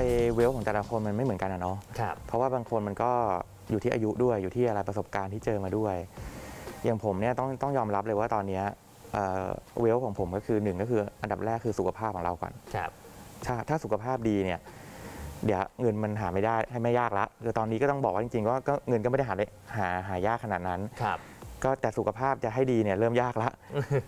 อ้เวลของแต่ละคนมันไม่เหมือนกันอะเนาะครับ เพราะว่าบางคนมันก็อยู่ที่อายุด้วยอยู่ที่อะไรประสบการณ์ที่เจอมาด้วย อย่างผมเนี่ยต้องต้องยอมรับเลยว่าตอนเนี้ยเอ่อเวลของผมก็คือหนึ่งก็คืออันดับแรกคือสุขภาพของเราก่อน ครับ ถ้าถ้าสุขภาพดีเนี่ย เดี๋ยวเงินมันหาไม่ได้ให้ไม่ยากละคือตอนนี้ก็ต้องบอกว่าจริงๆว่าก็เงินก็ไม่ได้หาได้หาหายากขนาดนั้น ครับ ก็แต่สุขภาพจะให้ดีเนี่ยเริ่มยากละ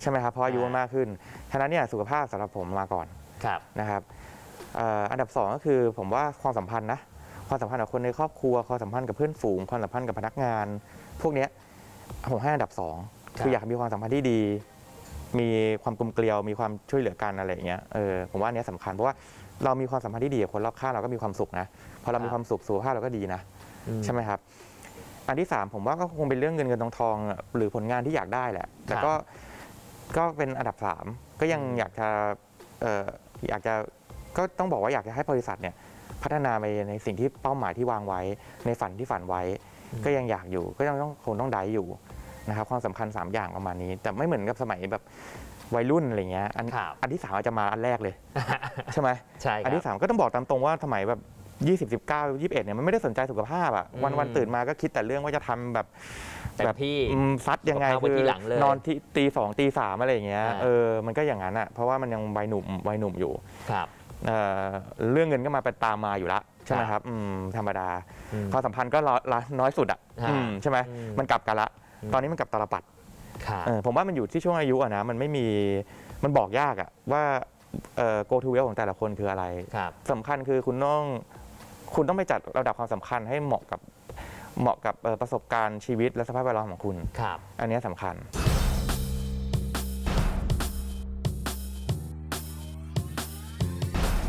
ใช่ไหมครับเพราะอายุมันมากขึ้นฉะนั้นเนี่ยสุขภาพสำหรับผมมาก่อนครับ นะครับเอ่ออันดับสองก็คือผมว่าความสัมพันธ์นะความสัมพันธ์กับคนในครอบครัวความสัมพันธ์กับเพื่อนฝูงความสัมพันธ์กับพนักงาน พวกเนี้ยผมให้อันดับสองครับคืออยากมีความสัมพันธ์ที่ดี มีความกลมเกลียวมีความช่วยเหลือกันอะไรอย่างเงี้ยเออผมว่าอันเนี้ยสำคัญเพราะว่าเรามีความสัมพันธ์ที่ดีกับคนรอบข้างเราก็มีความสุขนะพอเรามีความสุขสุขภาพเราก็ดีนะอืใช่ไหมครับ อันที่สามผมว่าก็คงเป็นเรื่องเงินเงินทองทองอะหรือผลงานที่อยากได้แหละแต่ก็ก็เป็นอันดับสามก็ยังอยากจะเอ่ออยากจะ ก็ต้องบอกว่าอยากจะให้บริษัทเนี่ยพัฒนาไปในสิ่งที่เป้าหมายที่วางไว้ ในฝันที่ฝันไว้ ก็ยังอยากอยู่ก็ยังต้องคงต้องได้อยู่นะครับความสำคัญ 3 อย่างประมาณนี้ แต่ไม่เหมือนกับสมัยแบบวัยรุ่นอะไรเงี้ยอันครับอันที่สามอาจจะมาอันแรกเลย ใช่ไหมใช่คอันรับที่สามก็ต้องบอกตามตรงว่าสมัยแบบ20 19 21เนี่ยมันไม่ได้สนใจสุขภาพอะอืมวันวันตื่นมาก็คิดแต่เรื่องว่าจะทำแบบเต็มแบบที่อืมซัดยังไงสุขภาพไว้คืทีหลังเลยนอนที่ตีสองตีสามอะไรอย่างเงี้ยอ่าเออมันก็อย่างนั้นอะเพราะว่ามันยังวัยหนุ่มวัยหนุ่มอยู่ครับ เอ่อเรื่องเงินก็มาเป็นตามมาอยู่ละใช่ไหมครับครับอืมธรรมดาอืมความสัมพันธ์ก็ละละน้อยสุดอะฮะอืมใช่ไหมอืม มันกลับกันละอืมตอนนี้มันกลับตลปัดครับเออผมว่ามันอยู่ที่ช่วงอายุอะนะมันไม่มีมันบอกยากอะว่าเอ่อ go to well ของแต่ละคนคืออะไรครับ สำคัญคือคุณต้องคุณต้องไปจัดระดับความสำคัญให้เหมาะกับเหมาะกับเอ่อประสบการณ์ชีวิตและสภาพแวดล้อมของคุณ ครับ อันเนี้ยสำคัญ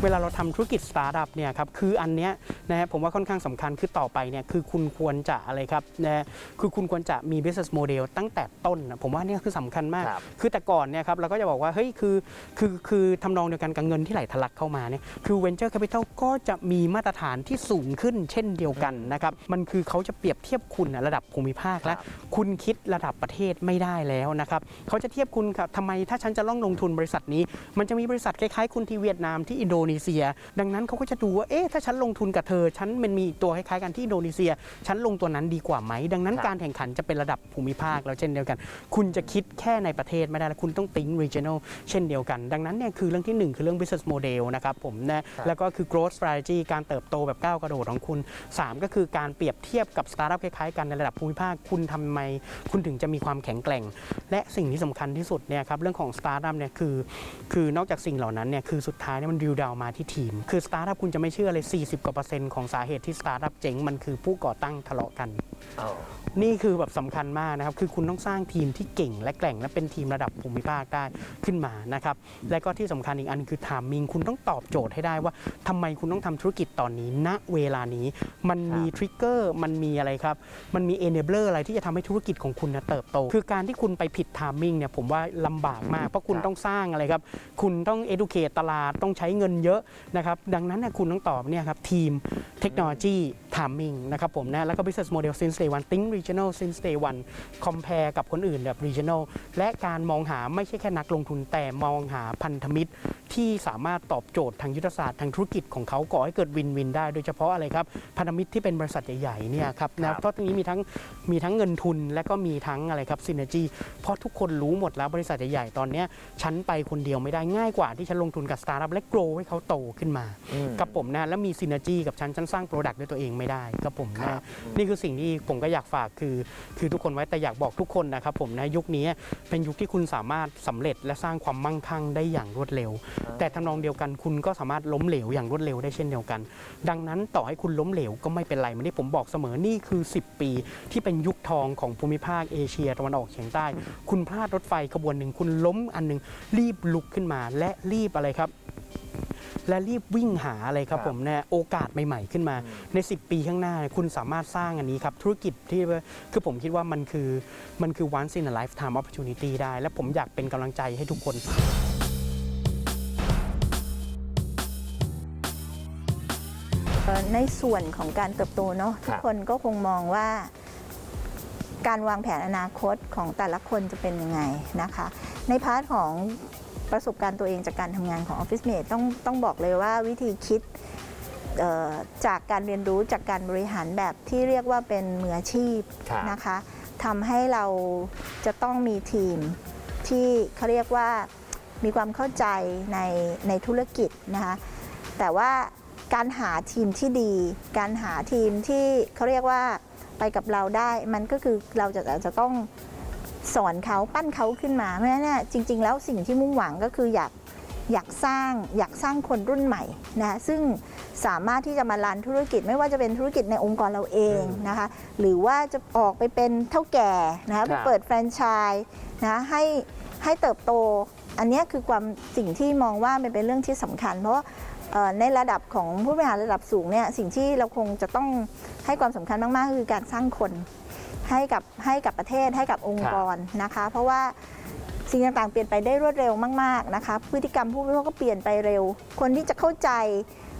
เวลาเราทำธุรกิจสตาร์ทอัพเนี่ยครับคืออันเนี้ยนะฮะผมว่าค่อนข้างสำคัญคือต่อไปเนี่ยคือคุณควรจะอะไรครับนะฮะคือคุณควรจะมี business model ตั้งแต่ต้นนะผมว่าเนี่ยคือสำคัญมากครับคือแต่ก่อนเนี่ยครับเราก็จะบอกว่าเฮ้ยคือคือคือทำนองเดียวกันกับเงินที่ไหลทะลักเข้ามาเนี่ยคือ venture capital ก็จะมีมาตรฐานที่สูงขึ้นเช่นเดียวกันนะครับมันคือเขาจะเปรียบเทียบคุณนะระดับภูมิภาคและครับคุณคิดระดับประเทศไม่ได้แล้วนะครับเขาจะเทียบคุณครับทำไมถ้าฉันจะล่องลงทุนบริษัทนี้ มันจะมีบริษัทคล้ายๆ คุณที่เวียดนามที่อินโดนีเซีย ดังนั้นเขาก็จะดูว่าเอ๊ะถ้าฉันลงทุนกับเธอ ฉันมันมีตัวคล้ายๆกันที่อินโดนีเซีย ฉันลงตัวนั้นดีกว่าไหม ดังนั้นครับการแข่งขันจะเป็นระดับภูมิภาคแล้วเช่นเดียวกัน คุณจะคิดแค่ในประเทศไม่ได้แล้วคุณต้อง think regional เช่นเดียวกัน ดังนั้นเนี่ยคือเรื่องที่หนึ่งคือเรื่อง business model นะครับผมนะแล้วก็คือ growth strategy การเติบโตแบบก้าวกระโดดของคุณสามก็คือการเปรียบเทียบกับสตาร์ทอัพคล้ายๆกันในระดับภูมิภาคคุณทำไม คุณถึงจะมีความแข็งแกร่ง และสิ่งที่สำคัญที่สุดเนี่ยครับเรื่องของสตาร์ทอัพเนี่ยคือคือนอกจากสิ่งเหล่านั้นเนี่ยคือสุดท้ายเนี่ยมันดิวดาวมาที่ทีม คือสตาร์ทอัพคุณจะไม่เชื่อเลย 40 กว่าเปอร์เซ็นต์ของสาเหตุที่สตาร์ทอัพเจ๊งมันคือผู้ก่อตั้งทะเลาะกัน นี่คือแบบสำคัญมากนะครับ คือคุณต้องสร้างทีมที่เก่งและแกร่งและเป็นทีมระดับภูมิภาคได้ขึ้นมานะครับ และก็ที่สำคัญอีกอันคือทามมิงคุณต้องตอบโจทย์ให้ได้ว่าทำไมคุณต้องทำธุรกิจตอนนี้ณเวลานี้มันมีทริกเกอร์มันมีอะไรครับ มันมี enabler อะไรที่จะทำให้ธุรกิจของคุณนะเติบโต คือการที่คุณไปผิดทามมิงเนี่ยผมว่าลำบากมาก เพราะคุณต้องสร้างอะไรครับ คุณต้อง educate ตลาดต้องใช้เงินเยอะนะครับดังนั้นเนี่ยคุณต้องตอบเนี่ยครับทีมเทคโนโลยี timing นะครับผมนะแล้วก็ business model since day one think regional since day one compare กับคนอื่นแบบ regional และการมองหาไม่ใช่แค่นักลงทุนแต่มองหาพันธมิตร ที่สามารถตอบโจทย์ทางยุทธศาสตร์ทางธุรกิจของเขาก่อให้เกิดวินวินได้โดยเฉพาะอะไรครับพันธมิตรที่เป็นบริษัทใหญ่ๆเนี่ยครับครันะบเพราะตรงนี้มีทั้งมีทั้งเงินทุนและก็มีทั้งอะไรครับซินเนจีเพราะทุกคนรู้หมดแล้วบริษัทใหญ่ๆตอนเนี้ยฉันไปคนเดียวไม่ได้ง่ายกว่าที่ฉันลงทุนกับสตาร์ทอัพและโกรให้เขาโตขึ้นมาอืมกับผมนะแล้วมีซินเนจีกับฉันฉันสร้างโปรดักต์ด้วยตัวเองไม่ได้กับผมครันะบนี่คือสิ่งที่ผมก็อยากฝากคือ คือทุกคนไว้แต่อยากบอกทุกคนนะครับผมนะยุคนี้เป็นยุคที่คุณสามารถสำเร็จและสร้างความมั่งคั่งได้อย่างรวดเร็วแต่ทำนองเดียวกันคุณก็สามารถล้มเหลวอย่างรวดเร็วได้เช่นเดียวกัน ดังนั้นต่อให้คุณล้มเหลวก็ไม่เป็นไรเหมันที่ผมบอกเสมอนี่คือ 10 ปี ที่เป็นยุคทองของภูมิภาคเอเชียตะวันออกเฉียงใต้ คุณพลาดรถไฟขบวนหนึ่งคุณล้มอันหนึงรีบลุกขึ้นมา และรีบอะไรครับและรีบวิ่งหาอะไรครับครับผมเนี่ยโอกาสใหม่ ๆ ขึ้นมา ใน 10 ปีข้างหน้า คุณสามารถสร้างอันนี้ครับ ธุรกิจที่คือผมคิดว่ามันคือมันคือ once in a lifetime opportunity ได้ และผมอยากเป็นกำลังใจให้ทุกคน ในส่วนของการเติบโตเนาะคทุรักบคนก็คงมองว่า การวางแผนอนาคตของแต่ละคนจะเป็นยังไงนะคะ ในพาร์ทของประสบการณ์ตัวเองจากการทำงานของ Office Mate ต้องต้องบอกเลยว่าวิธีคิดเอ่อจากการเรียนรู้จากการบริหารแบบที่เรียกว่าเป็นมืออาชีพครับนะคะทำให้เราจะต้องมีทีมที่เขาเรียกว่ามีความเข้าใจในในธุรกิจนะคะแต่ว่า การหาทีมที่ดี การหาทีมที่เขาเรียกว่าไปกับเราได้ มันก็คือเราจะจะต้องสอนเขาปั้นเขาขึ้นมาเพราะฉะนั้นเนี่ยจริง ๆ แล้วสิ่งที่มุ่งหวังก็คืออยากอยากสร้างอยากสร้างคนรุ่นใหม่นะซึ่งสามารถที่จะมารันธุรกิจไม่ว่าจะเป็นธุรกิจในองค์กรเราเองนะคะหรือว่าจะออกไปเป็นเท่าแก่นะคะไปเปิดแฟรนไชส์นะให้ให้เติบโต อันเนี้ยคือความสิ่งที่มองว่ามันเป็นเรื่องที่สำคัญ เพราะว่าเอ่อ ในระดับของผู้บริหารระดับสูงเนี่ยสิ่งที่เราคงจะต้องให้ความสำคัญมากๆ คือการสร้างคนให้กับให้กับประเทศให้กับองค์กรนะคะ เพราะว่าสิ่งต่างๆ เปลี่ยนไปได้รวดเร็วมากๆนะคะพฤติกรรมผู้บริโภคก็เปลี่ยนไปเร็ว คนที่จะเข้าใจ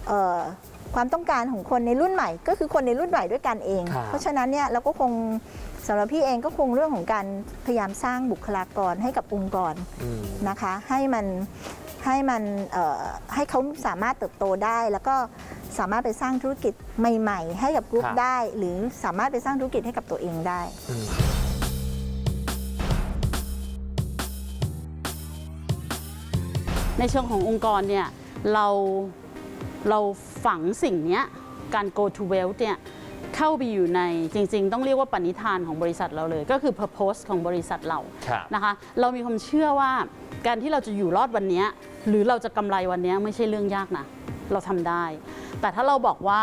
เอ่อความต้องการของคนในรุ่นใหม่ ก็คือคนในรุ่นใหม่ด้วยกันเองครับเพราะฉะนั้นเนี่ยเราก็คง สำหรับพี่เองก็คงเรื่องของการพยายามสร้างบุคลากรให้กับองค์กรอืม นะคะให้มันให้มันเอ่อให้เขาสามารถเติบโตได้ แล้วก็สามารถไปสร้างธุรกิจใหม่ ๆ ให้กับกลุ่มครับ ได้ หรือสามารถไปสร้างธุรกิจให้กับตัวเองได้อืมในเชิงขององค์กรเนี่ยเราเราฝังสิ่งเนี้ยการ go to wealth เนี่ย เข้าไปอยู่ในจริง ๆ ต้องเรียกว่าปณิธานของบริษัทเราเลย ก็คือ purpose ของบริษัทเราครับ นะคะเรามีความเชื่อว่าการที่เราจะอยู่รอดวันเนี้ยหรือเราจะกำไรวันเนี้ยไม่ใช่เรื่องยากนะ เราทำได้ แต่ถ้าเราบอกว่า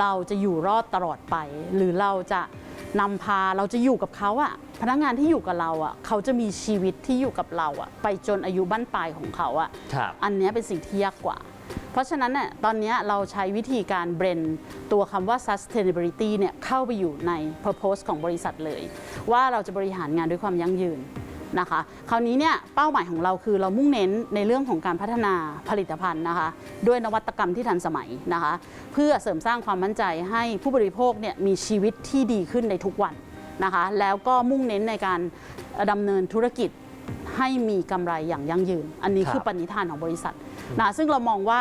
เราจะอยู่รอดตลอดไป หรือเราจะนำพาเราจะอยู่กับเขาอะพนักงานที่อยู่กับเราอะเขาจะมีชีวิตที่อยู่กับเราอะไปจนอายุบั้นปลายของเขาอะ ครับ อันเนี้ยเป็นสิ่งที่ยากกว่า เพราะฉะนั้นเนี่ยตอนนี้เราใช้วิธีการเบรนตัวคำว่า sustainability เนี่ยเข้าไปอยู่ใน purpose ของบริษัทเลย ว่าเราจะบริหารงานด้วยความยั่งยืนนะคะคราวนี้เนี่ยเป้าหมายของเราคือเรามุ่งเน้นในเรื่องของการพัฒนาผลิตภัณฑ์นะคะด้วยนวัตกรรมที่ทันสมัยนะคะเพื่อเสริมสร้างความมั่นใจให้ผู้บริโภคเนี่ยมีชีวิตที่ดีขึ้นในทุกวันนะคะแล้วก็มุ่งเน้นในการดำเนินธุรกิจให้มีกำไรอย่างยั่งยืน อันนี้คือปณิธานของบริษัทนะซึ่งเรามองว่า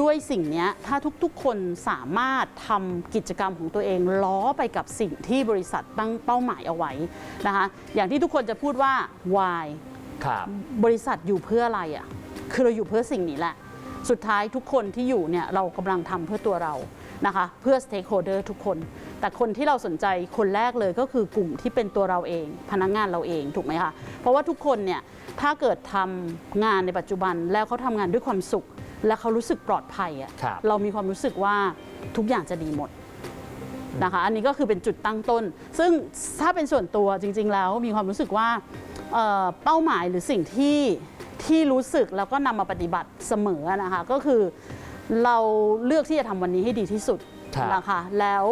ด้วยสิ่งเนี้ยถ้าทุกๆ คนสามารถทำกิจกรรมของตัวเองล้อไปกับสิ่งที่บริษัทตั้งเป้าหมายเอาไว้นะคะอย่างที่ทุกคนจะพูดว่า why ครับบริษัทอยู่เพื่ออะไรอะ่ะคือเราอยู่เพื่อสิ่งนี้แหละ สุดท้ายทุกคนที่อยู่เนี่ยเรากำลังทำเพื่อตัวเรานะคะเพื่อ stakeholder ทุกคน แต่คนที่เราสนใจคนแรกเลยก็คือกลุ่มที่เป็นตัวเราเอง พนักงานเราเองถูกไหมคะ เพราะว่าทุกคนเนี่ยถ้าเกิดทำงานในปัจจุบันแล้วเขาทำงานด้วยความสุข และเขารู้สึกปลอดภัยอะครับ เรามีความรู้สึกว่าทุกอย่างจะดีหมดนะคะ อันนี้ก็คือเป็นจุดตั้งต้น ซึ่งถ้าเป็นส่วนตัวจริง ๆ แล้วมีความรู้สึกว่าเอ่อเป้าหมายหรือสิ่งที่ที่รู้สึกแล้วก็นำมาปฏิบัติเสมอนะคะก็คือเราเลือกที่จะทำวันนี้ให้ดีที่สุดครับ นะคะแล้ว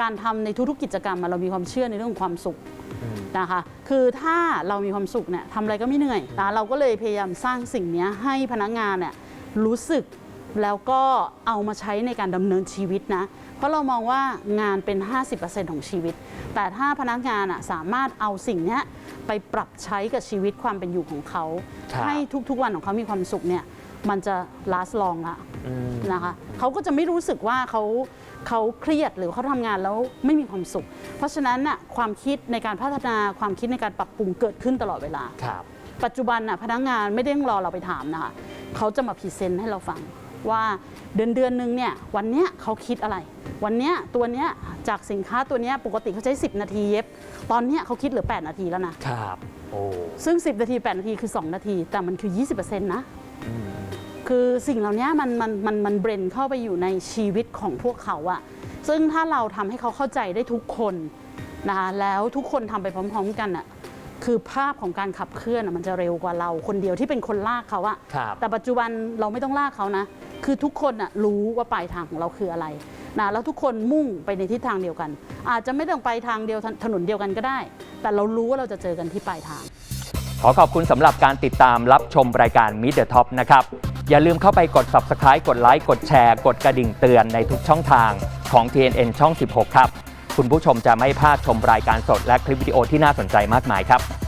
การทำในทุกๆกิจกรรมอะเรามีความเชื่อในเรื่องของความสุข อืม นะคะคือถ้าเรามีความสุขเนี่ยทำอะไรก็ไม่เหนื่อยนะเราก็เลยพยายามสร้างสิ่งเนี้ยให้พนักงานเนี่ย รู้สึกแล้วก็เอามาใช้ในการดำเนินชีวิตนะ เพราะเรามองว่างานเป็น 50%ของชีวิต แต่ถ้าพนักงานอะสามารถเอาสิ่งเนี้ยไปปรับใช้กับชีวิตความเป็นอยู่ของเขาครับให้ทุกๆวันของเขามีความสุขเนี่ยมันจะ last long ละอืมนะคะเขาก็จะไม่รู้สึกว่าเขาเขาเครียดหรือเขาทำงานแล้วไม่มีความสุข เพราะฉะนั้นน่ะความคิดในการพัฒนาความคิดในการปรับปรุงเกิดขึ้นตลอดเวลาครับ ปัจจุบันน่ะพนักงานไม่ได้ต้องรอเราไปถามนะคะเขาจะมาพรีเซนต์ให้เราฟังว่าเดือนเดือนหนึงเนี่ยวันเนี้ยเขาคิดอะไร วันเนี้ยตัวเนี้ยจากสินค้าตัวเนี้ยปกติเขาใช้ 10 นาทีเย็บ ตอนเนี้ยเขาคิดเหลือ 8 นาทีแล้วนะ ครับ โอ้ซึ่ง 10 นาที 8 นาทีคือ 2 นาที แต่มันคือ 20%นะ อืมคือสิ่งเหล่านี้มันมันมันมันเบรนเข้าไปอยู่ในชีวิตของพวกเขาอะซึ่งถ้าเราทำให้เขาเข้าใจได้ทุกคนนะคะแล้วทุกคนทำไปพร้อม ๆ กันอะ คือภาพของการขับเคลื่อนอะมันจะเร็วกว่าเรา คนเดียวที่เป็นคนลากเขาอะครับแต่ปัจจุบันเราไม่ต้องลากเขานะ คือทุกคนอะรู้ว่าปลายทางของเราคืออะไรนะแล้วทุกคนมุ่งไปในทิศทางเดียวกัน อาจจะไม่ต้องไปทางเดียวถนนเดียวกันก็ได้ แต่เรารู้ว่าเราจะเจอกันที่ปลายทาง ขอขอบคุณสำหรับการติดตามรับชมรายการ Meet the Top นะครับ อย่าลืมเข้าไปกด Subscribe กดไลค์กดแชร์ กดกระดิ่งเตือนในทุกช่องทางของ TNN ช่อง 16 ครับ คุณผู้ชมจะไม่พลาดชมรายการสดและคลิปวิดีโอที่น่าสนใจมากมายครับ